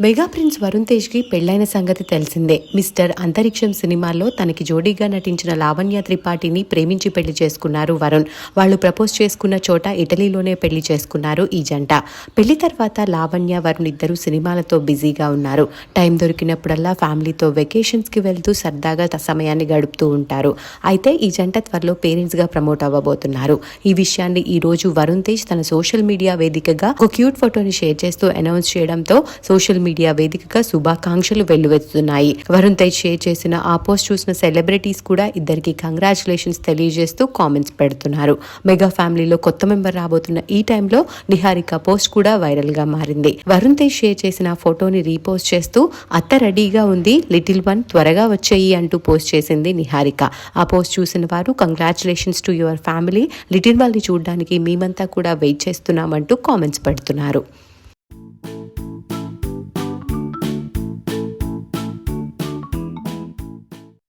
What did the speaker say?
Mega prince Varun తేజ్కి పెళ్ళైన సంగతి తెలిసిందే. మిస్టర్ అంతరిక్షం సినిమాలో తనకి జోడీగా నటించిన లావణ్య త్రిపాఠిని ప్రేమించి పెళ్ళి చేసుకున్నారు వరుణ్. వాళ్ళు ప్రపోజ్ చేసుకున్న చోట ఇటలీలోనే పెళ్ళి చేసుకున్నారు ఈ జంట. పెళ్ళి తర్వాత లావణ్య వరుణ్ ఇద్దరు సినిమాలతో బిజీగా ఉన్నారు. టైం దొరికినప్పుడల్లా ఫ్యామిలీతో వెకేషన్స్కి వెళ్తూ సరదాగా త- సమయాన్ని గడుపుతూ ఉంటారు. అయితే ఈ జంట త్వరలో పేరెంట్స్గా ప్రమోట్ అవ్వబోతున్నారు. ఈ విషయాన్ని ఈ రోజు వరుణ్ తేజ్ తన సోషల్ మీడియా వేదికగా ఒక క్యూట్ ఫోటోని షేర్ చేస్తూ అనౌన్స్ చేయడంతో సోషల్ మీడియా వేదికగా శుభాకాంక్షలు వెల్లువెత్తుతున్నాయి. వరుణ్ తేజ్ షేర్ చేసిన ఆ పోస్ట్ చూసిన సెలబ్రిటీస్ కూడా ఇద్దరికి కంగ్రాచులేషన్స్ తెలియజేస్తూ కామెంట్స్ పెడుతున్నారు. మెగా ఫ్యామిలీలో కొత్త మెంబర్ రాబోతున్న ఈ టైంలో నిహారిక పోస్ట్ కూడా వైరల్గా మారింది. వరుణ్ తేజ్ షేర్ చేసిన ఆ ఫోటోని రీపోస్ట్ చేస్తూ అత్త రెడీగా ఉంది లిటిల్ వన్ త్వరగా వచ్చేయి అంటూ పోస్ట్ చేసింది నిహారిక. ఆ పోస్ట్ చూసిన వారు congratulations to your family little వాళ్ళని చూడడానికి మేమంతా కూడా వెయిట్ చేస్తున్నామంటూ కామెంట్స్ పెడుతున్నారు.